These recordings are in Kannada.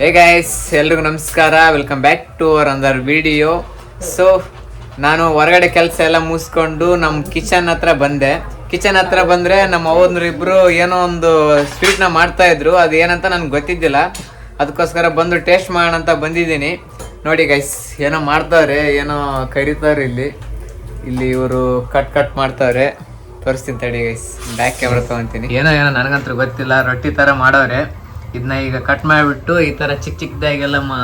ಹೇ ಗೈಸ್ ಎಲ್ರಿಗೂ ನಮಸ್ಕಾರ. ವೆಲ್ಕಮ್ ಬ್ಯಾಕ್ ಟು ಅವರ್ ಅಂದರ್ ವಿಡಿಯೋ ಸೊ ನಾನು ಹೊರಗಡೆ ಕೆಲಸ ಎಲ್ಲ ಮುಗಿಸ್ಕೊಂಡು ನಮ್ಮ ಕಿಚನ್ ಹತ್ರ ಬಂದೆ. ಕಿಚನ್ ಹತ್ರ ಬಂದರೆ ನಮ್ಮ ಇಬ್ಬರು ಏನೋ ಒಂದು ಸ್ವೀಟ್ನ ಮಾಡ್ತಾ ಇದ್ರು. ಅದು ಏನಂತ ನನಗೆ ಗೊತ್ತಿದ್ದಿಲ್ಲ. ಅದಕ್ಕೋಸ್ಕರ ಬಂದು ಟೇಸ್ಟ್ ಮಾಡೋಣ ಅಂತ ಬಂದಿದ್ದೀನಿ. ನೋಡಿ ಗೈಸ್ ಏನೋ ಮಾಡ್ತಾವ್ರೆ, ಏನೋ ಕರಿತಾವ್ರೆ ಇಲ್ಲಿ. ಇಲ್ಲಿ ಇವರು ಕಟ್ ಕಟ್ ಮಾಡ್ತಾವ್ರೆ. ತೋರಿಸ್ತೀನಿ ತಡಿ ಗೈಸ್ ಬ್ಯಾಕ್ ಕ್ಯಾಮ್ರಾ ತೊಗೊತೀನಿ. ಏನೋ ಏನೋ, ನನಗಂತೂ ಗೊತ್ತಿಲ್ಲ. ರೊಟ್ಟಿ ಥರ ಮಾಡವ್ರೆ ಇದನ್ನ ಈಗ ಕಟ್ ಮಾಡಿಬಿಟ್ಟು ಈ ತರ ಚಿಕ್ಕ ಚಿಕ್ಕದಾಗೆಲ್ಲ ಮಾ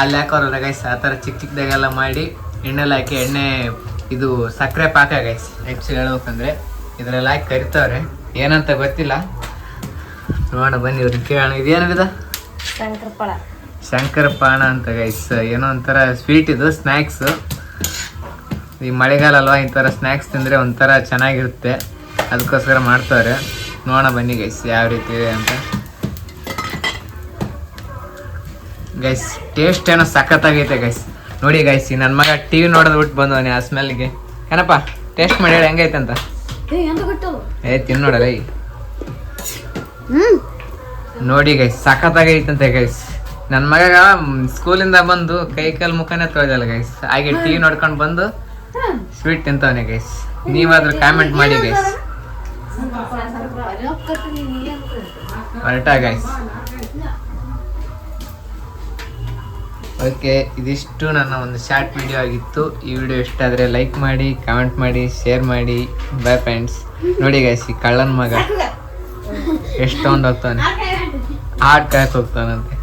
ಅಲ್ಲಿ ಹಾಕೋರಲ್ಲ ಗೈಸ್ ಆ ಥರ ಚಿಕ್ಕ ಚಿಕ್ಕದಾಗೆಲ್ಲ ಮಾಡಿ ಎಣ್ಣೆಲ್ಲ ಹಾಕಿ ಎಣ್ಣೆ ಇದು ಸಕ್ಕರೆ ಪಾಕ ಗೈಸ್ ಆ್ಯಕ್ಚುಲಿ ಹೇಳ್ಬೇಕಂದ್ರೆ ಇದ್ರೆಲ್ಲ ಹಾಕಿ ಕರಿತಾವ್ರೆ. ಏನಂತ ಗೊತ್ತಿಲ್ಲ. ನೋಡೋಣ ಬನ್ನಿ ಇವ್ರನ್ನ ಕೇಳೋಣ. ಇದೇನಿದ ಶಂಕರಪಾಳ ಶಂಕರ ಪಾಣ ಅಂತ ಗೈಸ್ ಏನೋ ಒಂಥರ ಸ್ವೀಟ್ ಇದು ಸ್ನ್ಯಾಕ್ಸು ಈ ಮಳೆಗಾಲ ಅಲ್ವಾ ಈ ಥರ ಸ್ನ್ಯಾಕ್ಸ್ ತಿಂದರೆ ಒಂಥರ ಚೆನ್ನಾಗಿರುತ್ತೆ. ಅದಕ್ಕೋಸ್ಕರ ಮಾಡ್ತಾರೆ ನೋಡೋಣ ಬನ್ನಿ ಗೈಸ್ ಯಾವ ರೀತಿ ಇದೆ ಅಂತ. ಗೈಸ್ ಟೇಸ್ಟ್ ಏನೋ ಸಖತ್ತಾಗೈತೆ ಗೈಸ್ ನೋಡಿ ಗೈಸ್ ನನ್ನ ಮಗ ಟಿ ವಿ ನೋಡೋದು ಬಿಟ್ಟು ಬಂದವನೇ ಆ ಸ್ಮೆಲ್ಗೆ ಏನಪ್ಪ ಟೇಸ್ಟ್ ಮಾಡಿ ಹೇಳಿ ಹೆಂಗೈತೆ ಅಂತ ಏ ಎಂತ ಬಿಟ್ಟು ಏ ತಿನ್ ನೋಡಲ್ಲ ಈ ನೋಡಿ ಗೈಸ್ ಸಖತ್ತಾಗೈತಂತೆ ಗೈಸ್ ನನ್ನ ಮಗ ಸ್ಕೂಲಿಂದ ಬಂದು ಕೈ ಕಾಲು ಮುಖನೇ ತೊಳೆದಲ್ಲ ಗೈಸ್ ಹಾಗೆ ಟಿ ವಿ ನೋಡ್ಕೊಂಡು ಬಂದು ಸ್ವೀಟ್ ತಿಂತವನೆ ಗೈಸ್ ನೀವಾದ್ರೂ ಕಾಮೆಂಟ್ ಮಾಡಿ ಗೈಸ್ ಹೊರಟ ಗೈಸ್ ಓಕೆ ಇದಿಷ್ಟು ನನ್ನ ಒಂದು ಶಾರ್ಟ್ ವಿಡಿಯೋ ಆಗಿತ್ತು. ಈ ವಿಡಿಯೋ ಇಷ್ಟ ಆದರೆ ಲೈಕ್ ಮಾಡಿ ಕಾಮೆಂಟ್ ಮಾಡಿ ಶೇರ್ ಮಾಡಿ. ಬೈ ಫ್ರೆಂಡ್ಸ್ ನೋಡಿ ಗೈಸ್ ಈ ಕಳ್ಳನ ಮಗ ಎಷ್ಟೊಂದು ಹೋಗ್ತಾನೆ? ಆಟ ಕಾಯಕ್ಕೆ ಹೋಗ್ತಾನಂತೆ.